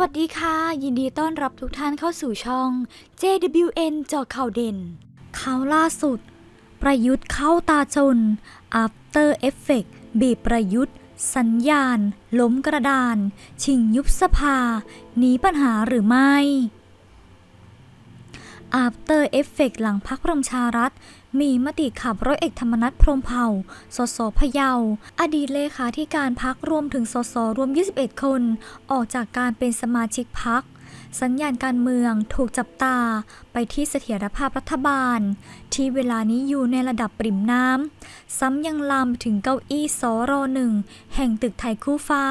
วัสดีค่ะ ยินดีต้อนรับทุกท่านเข้าสู่ช่อง JWN จอข่าวเด่นข่าวล่าสุด ประยุทธ์เข้าตาจน After Effect บีบประยุทธ์ สัญญาณ ล้มกระดาน ชิงยุบสภาหนีปัญหาหรือไม่ After Effect หลังพักพลังประชารัฐ มีมติขับร้อยเอกธรรมนัฐพรมเผ่า สสพะเยา อดีตเลขาธิการพักรวมถึงสสรวม 21 คน ออกจากการเป็นสมาชิกพักสัญญาณการเมืองถูกจับตาไปที่เสถียรภาพรัฐบาล ที่เวลานี้อยู่ในระดับปริ่มน้ำ ซ้ำยังลามถึงเก้าอี้สรหนึ่งแห่งตึกไทยคู่ฟ้า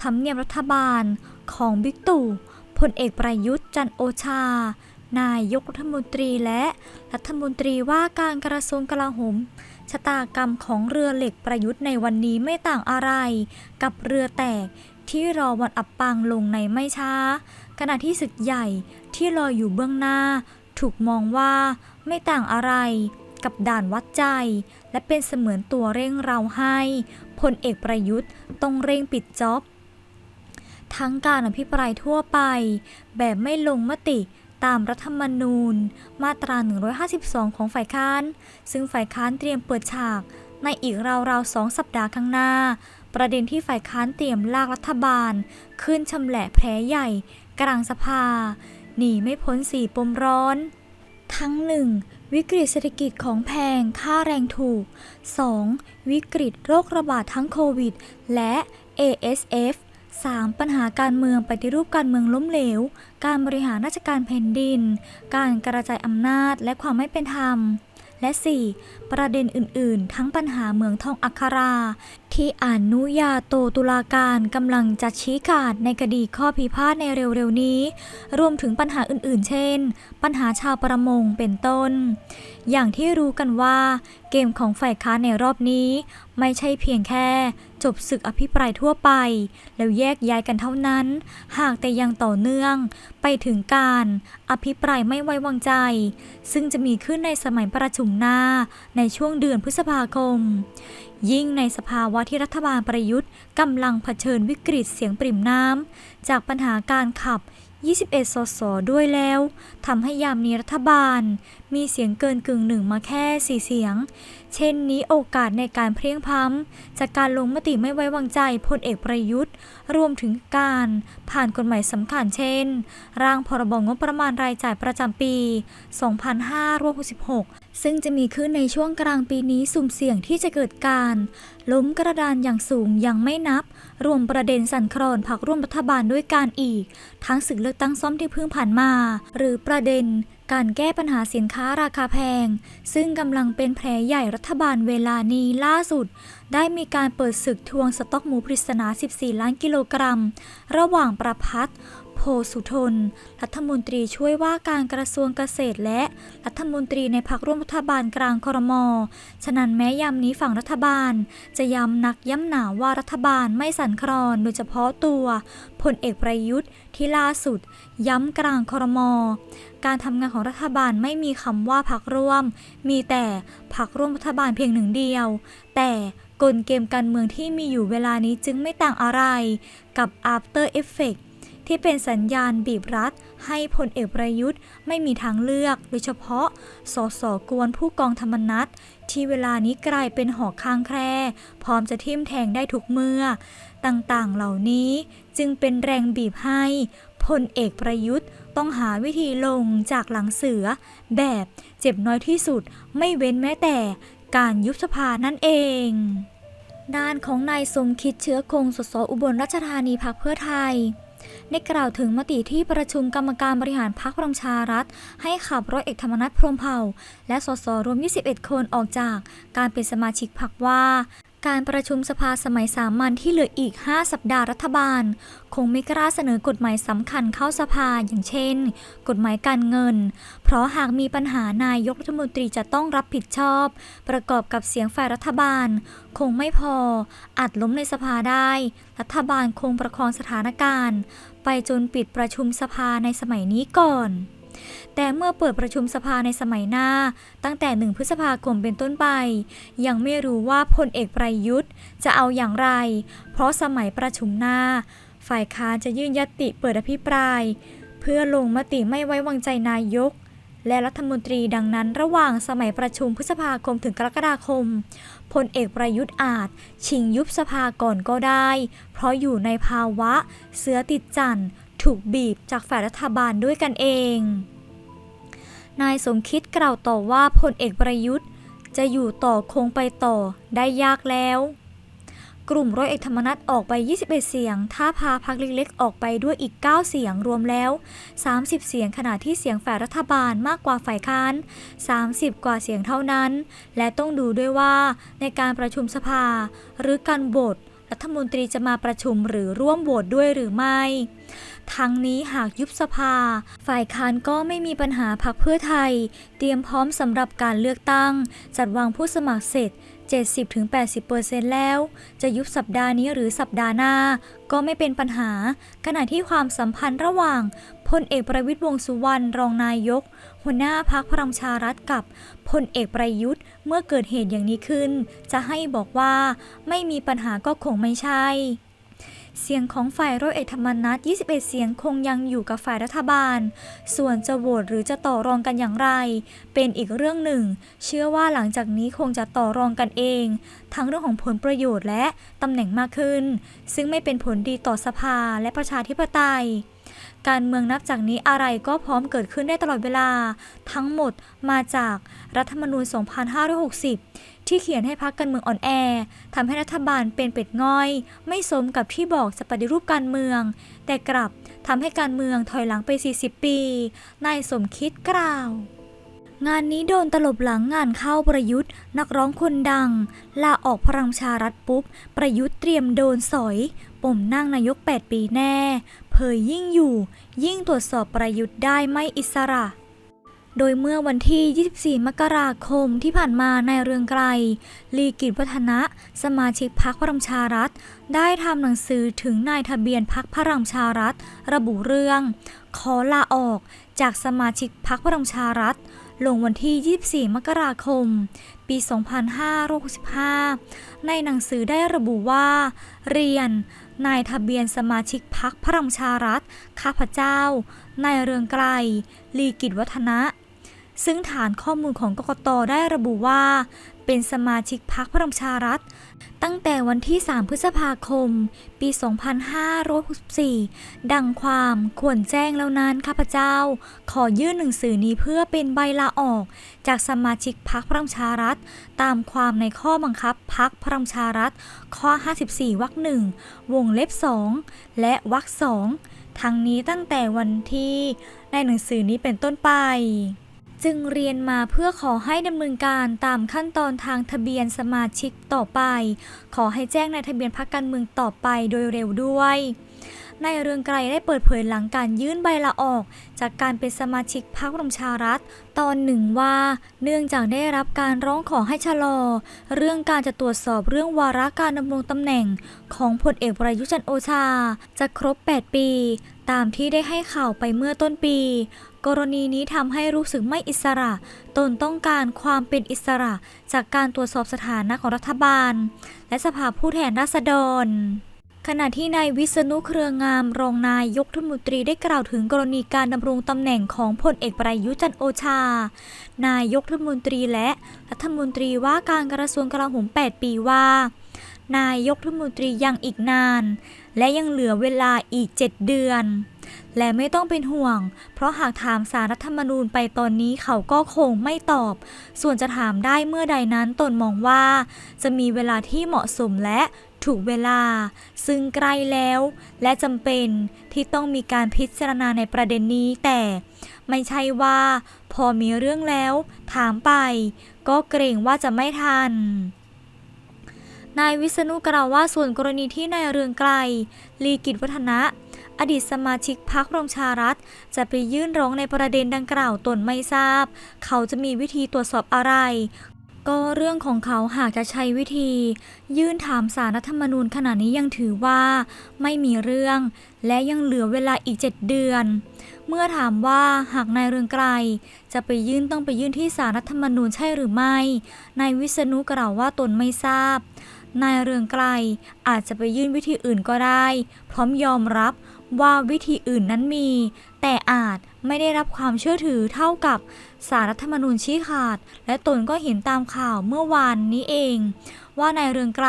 ทำเนียบรัฐบาลของบิ๊กตู่พลเอกประยุทธ์จันโอชา นายยกรัฐมนตรีและรัฐมนตรีว่าการกระทรวงกลาโหมชะตากรรมของเรือเหล็กประยุทธ์ในวันนี้ไม่ต่างอะไร กับเรือแตกที่รอวันอับปางลงในไม่ช้า ขณะที่ศึกใหญ่ที่รออยู่เบื้องหน้า ถูกมองว่าไม่ต่างอะไร กับด่านวัดใจ และเป็นเสมือนตัวเร่งเราให้พลเอกประยุทธ์ต้องเร่งปิดจ็อบ ทั้งการอภิปรายทั่วไป แบบไม่ลงมติ ตามรัฐธรรมนูญ มาตรา 152 ของฝ่ายค้าน ซึ่งฝ่ายค้านเตรียมเปิดฉาก ในอีกราวๆสองสัปดาห์ข้างหน้า ประเด็นที่ฝ่ายค้านเตรียมลากรัฐบาล ขึ้นชำแหละแผลใหญ่ กลางสภา หนีไม่พ้นสี่ปมร้อน ทั้ง 1. วิกฤตเศรษฐกิจของแพง ค่าแรงถูก 2. วิกฤตโรคระบาดทั้งโควิด และ ASF 3. ปัญหาการเมืองปฏิรูปการเมืองล้มเหลว การบริหารราชการแผ่นดิน การกระจายอำนาจและความไม่เป็นธรรม และ 4. ประเด็นอื่น ๆ ทั้งปัญหาเมืองทองอัครา ที่อนุญาโตตุลาการกำลังจะชี้ขาดในคดีข้อพิพาทในเร็วๆนี้ รวมถึงปัญหาอื่นๆ เช่น ปัญหาชาวประมงเป็นต้น อย่างที่รู้กันว่า เกมของฝ่ายค้านในรอบนี้ ไม่ใช่เพียงแค่ จบศึกอภิปรายทั่วไป แล้วแยกย้ายกันเท่านั้น หากแต่ยังต่อเนื่อง ไปถึงการอภิปรายไม่ไว้วางใจ ซึ่งจะมีขึ้นในสมัยประชุมหน้าในช่วงเดือนพฤษภาคม ยิ่งในสภาวะที่รัฐบาลประยุทธ์กำลังเผชิญวิกฤตเสียงปริ่มน้ำจากปัญหาการขับ 21 สส ด้วยแล้วทำให้ยามนี้รัฐบาล มีเสียงเกินกึ่งหนึ่งมาแค่ 4 เสียง เช่นนี้โอกาสในการเพลียงพ้ำจากการลงมติไม่ไว้วางใจพลเอกประยุทธ์ รวมถึงการผ่านกฎหมายสำคัญเช่น ร่างพรบงบประมาณรายจ่ายประจำปี 2566 ซึ่งจะมีขึ้นในช่วงกลางปีนี้สุ่มเสี่ยงที่จะเกิดการ ล้มกระดานอย่างสูงยังไม่นับ รวมประเด็นสั่นคลอนพักร่วมรัฐบาลด้วยการอีก ทั้งศึกเลือกตั้งซ่อมที่เพิ่งผ่านมา หรือประเด็นการแก้ปัญหาสินค้าราคาแพง ซึ่งกำลังเป็นแผลใหญ่รัฐบาลเวลานี้ล่าสุด ได้มีการเปิดศึกทวงสต็อกหมูปริศนา 14 ล้านกิโลกรัม ระหว่างประพัฒน์ พสุทน รัฐมนตรีช่วยว่าการกระทรวงเกษตรและรัฐมนตรีในพักร่วมรัฐบาลกลางครม ฉะนั้นแม้ยามนี้ฝั่งรัฐบาล จะย้ำนักย้ำหนาว่ารัฐบาลไม่สั่นคลอนโดยเฉพาะตัวพลเอกประยุทธ์ที่ล่าสุด ย้ำกลางครม การทำงานของรัฐบาลไม่มีคำว่าพักร่วม มีแต่พักร่วมรัฐบาลเพียงหนึ่งเดียว แต่กลเกมการเมืองที่มีอยู่เวลานี้จึงไม่ต่างอะไรกับ after effect ที่เป็นสัญญาณบีบรัดให้พลเอกประยุทธ์ไม่มีทางเลือก โดยเฉพาะสสกวนผู้กองธรรมนัฐที่เวลานี้กลายเป็นหอกข้างแคร่พร้อมจะทิ่มแทงได้ทุกเมื่อ ต่างๆเหล่านี้จึงเป็นแรงบีบให้พลเอกประยุทธ์ต้องหาวิธีลงจากหลังเสือ แบบเจ็บน้อยที่สุดไม่เว้นแม้แต่การยุบสภานั่นเอง ด้านของนายสมคิดเชื้อคงสสอุบลราชธานีพักเพื่อไทย ได้กล่าวถึงมติที่ประชุมกรรมการบริหารพรรคพลังประชารัฐ ให้ขับร้อยเอกธรรมนัฐพรมเผ่า และสสรวม 21 คนออกจากการเป็นสมาชิกพรรคว่าการประชุมสภาสมัยสามัญที่เหลืออีก 5 สัปดาห์รัฐบาล คงไม่กล้าเสนอกฎหมายสำคัญเข้าสภาอย่างเช่น กฎหมายการเงิน เพราะหากมีปัญหานายกรัฐมนตรีจะต้องรับผิดชอบ ประกอบกับเสียงฝ่ายรัฐบาล คงไม่พออาจล้มในสภาได้ รัฐบาลคงประคองสถานการณ์ ไปจนปิดประชุมสภาในสมัยนี้ก่อน แต่เมื่อเปิดประชุมสภาในสมัยหน้า ตั้งแต่หนึ่งพฤษภาคมเป็นต้นไป ยังไม่รู้ว่าพลเอกประยุทธ์จะเอาอย่างไร เพราะสมัยประชุมหน้า ฝ่ายค้านจะยื่นยติเปิดอภิปราย เพื่อลงมติไม่ไว้วางใจนายกและรัฐมนตรีดังนั้นระหว่างสมัยประชุมพฤษภาคมถึงกรกฎาคม พลเอกประยุทธ์อาจ ชิงยุบสภาก่อนก็ได้ เพราะอยู่ในภาวะเสือติดจันทร์ถูกบีบจากฝ่ายรัฐบาลด้วยกันเอง นายสมคิดกล่าวต่อว่าพลเอกประยุทธ์ จะอยู่ต่อคงไปต่อได้ยากแล้ว กลุ่มร้อยเอกธรรมนัฐออกไป 21 เสียง ถ้าพาพักเล็กๆ ออกไปด้วยอีก 9 เสียงรวมแล้ว 30 เสียงขณะที่เสียงฝ่ายรัฐบาลมากกว่าฝ่ายค้าน 30 กว่าเสียงเท่านั้น และต้องดูด้วยว่าในการประชุมสภาหรือการโหวต รัฐมนตรีจะมาประชุมหรือร่วมโหวตด้วยหรือไม่ ทั้งนี้หากยุบสภา ฝ่ายค้านก็ไม่มีปัญหาพักเพื่อไทย เตรียมพร้อมสำหรับการเลือกตั้ง จัดวางผู้สมัครเสร็จ 70-80%แล้ว จะยุบสัปดาห์นี้หรือสัปดาห์หน้า ก็ไม่เป็นปัญหา ขณะที่ความสัมพันธ์ระหว่างพลเอกประวิตยวงสุวรรณรองนายก หัวหน้าพักพลังชารัฐกับพลเอกประยุทธ์เมื่อเกิดเหตุอย่างนี้ขึ้น จะให้บอกว่าไม่มีปัญหาก็คงไม่ใช่ เสียงของฝ่ายร้อยเอกธรรมนัฐ21 เสียงคงยังอยู่กับฝ่ายรัฐบาล ส่วนจะโหวตหรือจะต่อรองกันอย่างไร เป็นอีกเรื่องหนึ่ง เชื่อว่าหลังจากนี้คงจะต่อรองกันเอง ทั้งเรื่องของผลประโยชน์และตำแหน่งมากขึ้น ซึ่งไม่เป็นผลดีต่อสภาและประชาธิปไตย การเมืองนับจากนี้อะไรก็พร้อมเกิดขึ้นได้ตลอดเวลา ทั้งหมดมาจากรัฐธรรมนูญ 2560 ที่เขียนให้พักการเมืองอ่อนแอทำให้รัฐบาลเป็นเป็ดง่อย ไม่สมกับที่บอกจะปฏิรูปการเมือง แต่กลับทำให้การเมืองถอยหลังไป 40 ปีนายสมคิดกล่าว งานนี้โดนตลบหลังงานเข้าประยุทธ์ นักร้องคนดัง ลาออกพลังชารัฐปุ๊บ ประยุทธ์เตรียมโดนสอย ปมนั่งนายก 8 ปีแน่ เผยยิ่งอยู่ ยิ่งตรวจสอบประยุทธ์ได้ไม่อิสระโดยเมื่อวันที่ 24 มกราคมที่ผ่านมาในายเรืองไกรลีกิจวัฒนะ สมาชิกพักพลังชารัฐ ได้ทำหนังสือถึงนายทะเบียนพักพลังชารัฐ ระบุเรื่อง ขอลาออกจากสมาชิกพักพลังชารัฐ ลงวันที่ 24 มกราคม ปี 2565 ในหนังสือได้ระบุว่า เรียน นายทะเบียนสมาชิกพักพลังชารัฐ ข้าพเจ้า นายเรืองไกร ลีกิจวัฒนะ ซึ่งฐานข้อมูลของกกตได้ระบุว่า เป็นสมาชิกพักพลังประชารัฐ ตั้งแต่วันที่ 3 พฤษภาคม ปี 2564 ดังความควรแจ้งแล้วนั้นข้าพเจ้า ขอยื่นหนังสือนี้เพื่อเป็นใบลาออก จากสมาชิกพักพลังประชารัฐ ตามความในข้อบังคับพักพลังประชารัฐ ข้อ 54 วรรคหนึ่งวงเล็บ 2 และวรรคสองทั้งนี้ตั้งแต่วันที่ในหนังสือนี้เป็นต้นไป จึงเรียนมาเพื่อขอให้ดำเนินการตามขั้นตอนทางทะเบียนสมาชิกต่อไป ขอให้แจ้งในทะเบียนพรรคการเมืองต่อไปโดยเร็วด้วย นายเรืองไกรได้เปิดเผยหลังการยื่นใบลาออก จากการเป็นสมาชิกพรรคระชารัฐ ตอนหนึ่งว่า เนื่องจากได้รับการร้องขอให้ชะลอ เรื่องการจะตรวจสอบเรื่องวาระการดำรงตำแหน่งของพลเอกประยุจันโอชา จะครบ 8 ปี ตามที่ได้ให้ข่าวไปเมื่อต้นปี กรณีนี้ทำให้รู้สึกไม่อิสระ ตนต้องการความเป็นอิสระ จากการตรวจสอบสถานะของรัฐบาล และสภาผู้แทนราษฎร ขณะที่นายวิษณุเครืองามรองนายยกรัฐมนตรีได้กล่าวถึงกรณีการดำรงตำแหน่งของพลเอกประยุจันโอชา นายกรัฐมนตรีและรัฐมนตรีว่าการกระทรวงกลาโหม 8 ปีว่า นายกรัฐมนตรียังอีกนาน และยังเหลือเวลาอีก 7 เดือน และไม่ต้องเป็นห่วง เพราะหากถามสารรัฐธรรมนูญไปตอนนี้เขาก็คงไม่ตอบ ส่วนจะถามได้เมื่อใดนั้นตนมองว่า จะมีเวลาที่เหมาะสมและถูกเวลา ซึ่งใกล้แล้ว และจำเป็นที่ต้องมีการพิจารณาในประเด็นนี้แต่ ไม่ใช่ว่า พอมีเรื่องแล้ว ถามไป ก็เกรงว่าจะไม่ทัน นายวิษณุกล่าวว่าส่วนกรณีที่นายเรืองไกล ลีกิจวัฒนะ อดีตสมาชิกพรรคประชารัฐ จะไปยื่นร้องในประเด็นดังกล่าวตนไม่ทราบ เขาจะมีวิธีตรวจสอบอะไร ก็เรื่องของเขาหากจะใช้วิธี ยื่นถามสารรัฐธรรมนูญขณะนี้ยังถือว่า ไม่มีเรื่อง และยังเหลือเวลาอีก7เดือน เมื่อถามว่าหากนายเรืองไกรจะไปยื่นต้องไปยื่นที่สารรัฐธรรมนูญใช่หรือไม่นายวิษณุกล่าวว่าตนไม่ทราบ นายเรืองไกลอาจจะไปยื่นวิธีอื่นก็ได้ พร้อมยอมรับว่าวิธีอื่นนั้นมี แต่อาจไม่ได้รับความเชื่อถือเท่ากับสารรัฐธรรมนูญชี้ขาด และตนก็เห็นตามข่าวเมื่อวานนี้เอง ว่านายเรืองไกล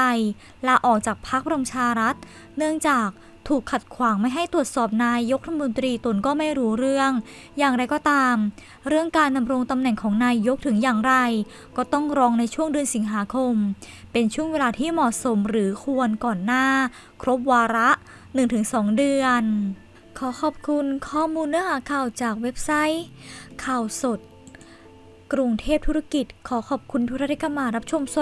ลาออกจากพรรคประชารัฐ เนื่องจาก ถูกขัดขวางไม่ให้ตรวจสอบนายกรัฐมนตรีตนก็ไม่รู้เรื่อง อย่างไรก็ตาม เรื่องการดำรงตำแหน่งของนายกถึงอย่างไร ก็ต้องรองในช่วงเดือนสิงหาคม เป็นช่วงเวลาที่เหมาะสมหรือควรก่อนหน้า ครบวาระ 1-2 เดือน ขอขอบคุณข้อมูลเนื้อหาข่าวจากเว็บไซต์ ข่าวสด กรุงเทพธุรกิจ ขอขอบคุณทุกท่านที่เข้ามารับชมสวัสดี